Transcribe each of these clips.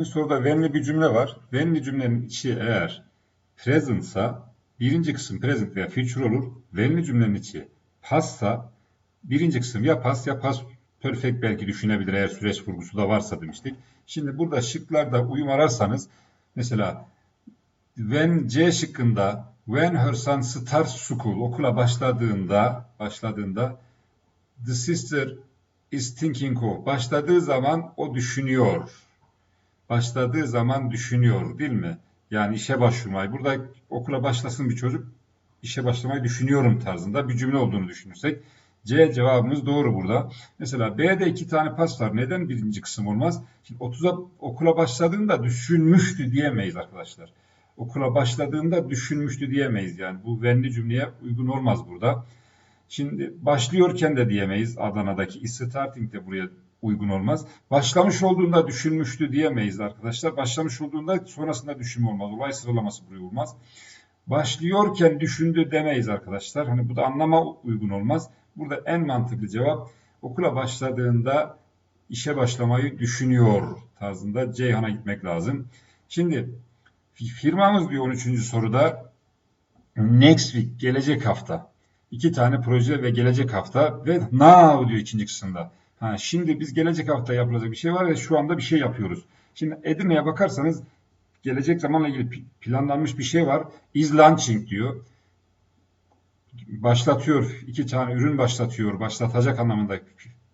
Bu soruda when'li bir cümle var. When'li cümlenin içi eğer present'sa birinci kısım present veya future olur. When'li cümlenin içi past'sa birinci kısım ya past ya past perfect belki düşünebilir eğer süreç vurgusu da varsa demiştik. Şimdi burada şıklarda uyum ararsanız mesela when C şıkkında when her son starts school okula başladığında başladığında the sister is thinking of başladığı zaman o düşünüyor başladığı zaman düşünüyor değil mi? Yani işe başvurmayı. Burada okula başlasın bir çocuk işe başlamayı düşünüyorum tarzında bir cümle olduğunu düşünürsek C cevabımız doğru burada. Mesela B'de iki tane pas var. Neden birinci kısım olmaz? Şimdi 30'a okula başladığında düşünmüştü diyemeyiz arkadaşlar. Okula başladığında düşünmüştü diyemeyiz. Yani bu when'li cümleye uygun olmaz burada. Şimdi başlıyorken de diyemeyiz. Adana'daki starting de buraya uygun olmaz. Başlamış olduğunda düşünmüştü diyemeyiz arkadaşlar. Başlamış olduğunda sonrasında düşünme olmaz. Olay sıralaması buraya olmaz. Başlıyorken düşündü demeyiz arkadaşlar. Hani bu da anlama uygun olmaz. Burada en mantıklı cevap okula başladığında işe başlamayı düşünüyor tarzında Ceyhan'a gitmek lazım. Şimdi firmamız diyor 13. soruda next week gelecek hafta. İki tane proje ve gelecek hafta ve now diyor ikinci kısımda. Ha, şimdi biz gelecek hafta yapılacak bir şey var ve şu anda bir şey yapıyoruz. Şimdi Edirne'ye bakarsanız gelecek zamanla ilgili planlanmış bir şey var. Is launching diyor. Başlatıyor. iki tane ürün başlatıyor. Başlatacak anlamında.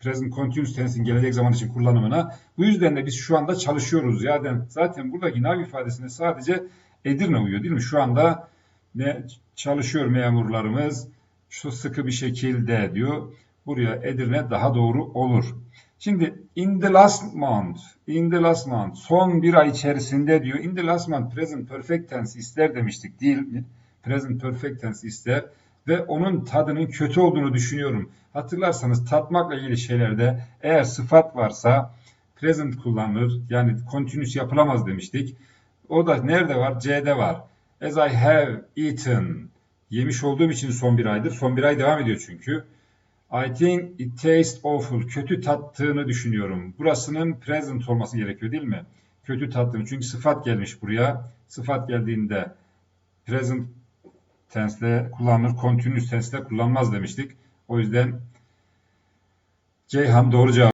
Present continuous tense'in gelecek zaman için kullanımına. Bu yüzden de biz şu anda çalışıyoruz. Yani zaten buradaki nav ifadesinde sadece Edirne uyuyor değil mi? Şu anda ne çalışıyor memurlarımız şu sıkı bir şekilde diyor. Buraya Edirne daha doğru olur. Şimdi in the last month, in the last month, son bir ay içerisinde diyor. In the last month present perfect tense ister demiştik değil mi? Present perfect tense ister ve onun tadının kötü olduğunu düşünüyorum. Hatırlarsanız tatmakla ilgili şeylerde eğer sıfat varsa present kullanılır. Yani continuous yapılamaz demiştik. O da nerede var? C'de var. As I have eaten. Yemiş olduğum için son bir aydır. Son bir ay devam ediyor çünkü. I think it tastes awful. Kötü tattığını düşünüyorum. Burasının present olması gerekiyor değil mi? Kötü tattığını. Çünkü sıfat gelmiş buraya. Sıfat geldiğinde present tense'le kullanılır. Continuous tense'le kullanmaz demiştik. O yüzden Ceyhan doğru cevap.